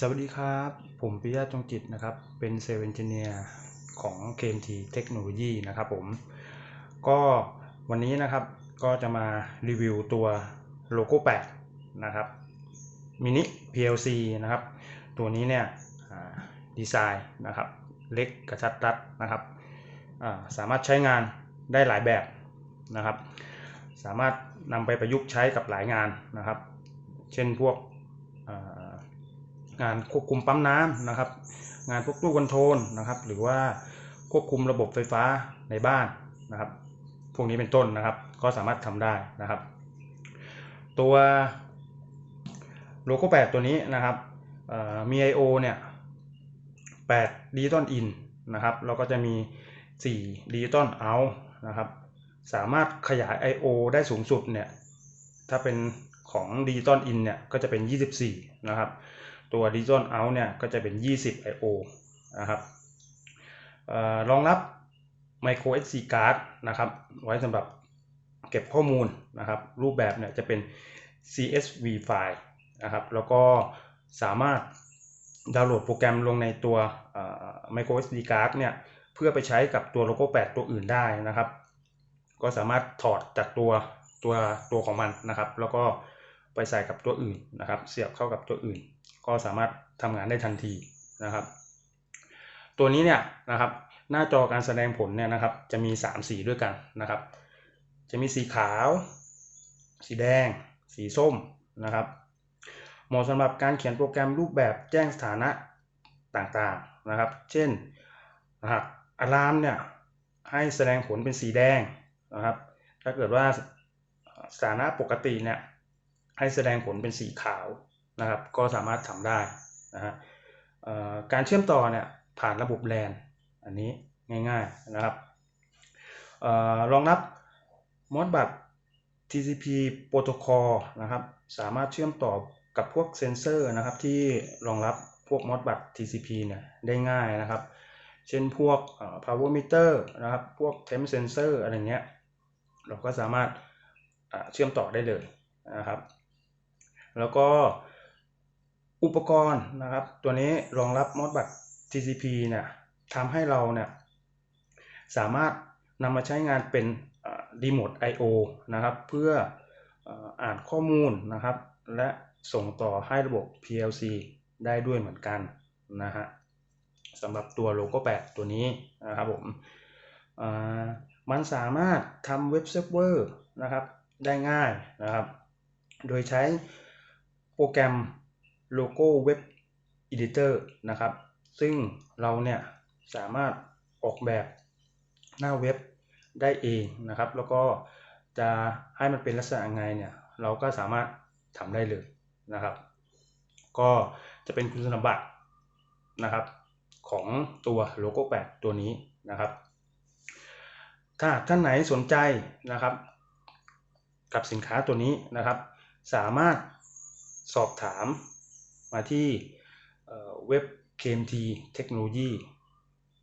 สวัสดีครับ ผมปิยะจงจิตนะครับ เป็นเซลล์เอนจิเนียร์ของ KMT Technology นะครับผม ก็วันนี้นะครับก็จะมารีวิวตัวโลโก้8นะครับมินิ PLC นะครับ ตัวนี้เนี่ยดีไซน์นะครับ เล็กกระชัดรัดนะครับ สามารถใช้งานได้หลายแบบนะครับ สามารถนำไปประยุกต์ใช้กับหลายงานนะครับ เช่นพวก งานควบคุมปั๊มน้ำนะครับ งานพวกตู้คอนโทรลนะครับ หรือว่าควบคุมระบบไฟฟ้าในบ้านนะครับ พวกนี้เป็นต้นนะครับ ก็สามารถทำได้นะครับ ตัวโลโก้8ตัวนี้นะครับมี I/O เนี่ย8ดิจิตอลอินนะครับแล้วก็จะมี4ดิจิตอลเอานะครับ สามารถขยาย I/O ได้สูงสุดเนี่ย ถ้าเป็นของดิจิตอลอินเนี่ย ก็จะเป็น 24 นะครับ ตัว Digital Out เนี่ยก็จะเป็น 20 I/O นะครับรองรับ Micro SD card นะครับไว้สำหรับเก็บข้อมูลนะครับรูปแบบเนี่ยจะเป็น CSV ไฟล์นะครับแล้วก็สามารถดาวน์โหลดโปรแกรมลงในตัว Micro SD card เนี่ยเพื่อไปใช้กับตัวโลโก้8ตัวอื่นได้นะครับ ก็สามารถถอดจากตัวตัวตัวของมันนะครับ แล้วก็ไปใส่กับตัวอื่นนะครับ เสียบเข้ากับตัวอื่น ก็สามารถทำงานได้ทันทีนะครับ ตัวนี้เนี่ยนะครับหน้าจอการแสดงผลเนี่ยนะครับจะมี 3 สีด้วยกันนะครับ จะมีสีขาว สีแดง สีส้มนะครับเหมาะสำหรับการเขียนโปรแกรมรูปแบบแจ้งสถานะต่างๆนะครับ เช่นนะครับอะลามเนี่ยให้แสดงผลเป็นสีแดงนะครับ ถ้าเกิดว่าสถานะปกติเนี่ยให้แสดงผลเป็นสีขาว นะครับก็สามารถทำได้นะฮะการเชื่อมต่อเนี่ยผ่านระบบ LAN อันนี้ง่ายๆนะครับรองรับมอดบัต TCP โปรโตคอลนะครับสามารถเชื่อมต่อกับพวกเซนเซอร์นะครับที่รองรับพวกมอดบัต TCP เนี่ยได้ง่ายนะครับ เช่นพวก power meter นะครับพวก temp sensor อะไรเงี้ยเราก็สามารถเชื่อมต่อได้เลยนะครับ แล้วก็ อุปกรณ์นะครับ ตัวนี้รองรับมอดบัต TCP เนี่ยทำให้เราเนี่ยสามารถนำมาใช้งานเป็นรีโมท I/O นะครับ เพื่ออ่านข้อมูลนะครับ และส่งต่อให้ระบบ PLC ได้ด้วยเหมือนกันนะฮะสำหรับตัวโลโก้8ตัวนี้นะครับผมมันสามารถทำเว็บเซิร์ฟเวอร์นะครับได้ง่ายนะครับ โดยใช้โปรแกรม โลโก้เว็บอีดิเตอร์นะครับ ซึ่งเราเนี่ยสามารถออกแบบหน้าเว็บได้เองนะครับ แล้วก็จะให้มันเป็นลักษณะไงเนี่ยเราก็สามารถทำได้เลยนะครับ ก็จะเป็นคุณสมบัตินะครับของตัวโลโก้8ตัวนี้นะครับ ถ้าท่านไหนสนใจนะครับ กับสินค้าตัวนี้นะครับ สามารถสอบถาม มาที่เว็บ KMT Technology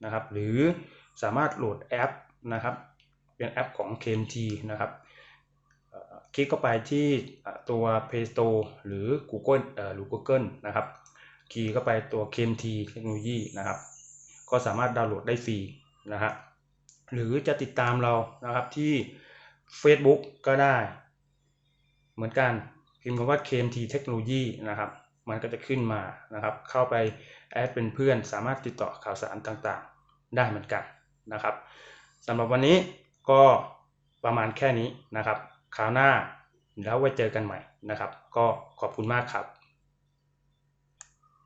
นะครับหรือสามารถโหลดแอปนะครับเป็นแอปของ KMT นะครับคลิกเข้าไปที่ตัว Play Store หรือ Google หรือ Google นะครับคีย์เข้าไปตัว KMT Technology นะครับ ก็สามารถดาวน์โหลดได้ฟรีนะฮะหรือจะติดตามเรานะครับที่ Facebook ก็ได้ เหมือนกันพิมพ์คำว่า KMT Technology นะครับ มันก็จะขึ้นมานะครับ เข้าไปแอดเป็นเพื่อน สามารถติดต่อข่าวสารต่างๆ ได้เหมือนกันนะครับสำหรับวันนี้ก็ประมาณแค่นี้นะครับคราวหน้าแล้วไว้เจอกันใหม่นะครับ ก็ขอบคุณมากครับ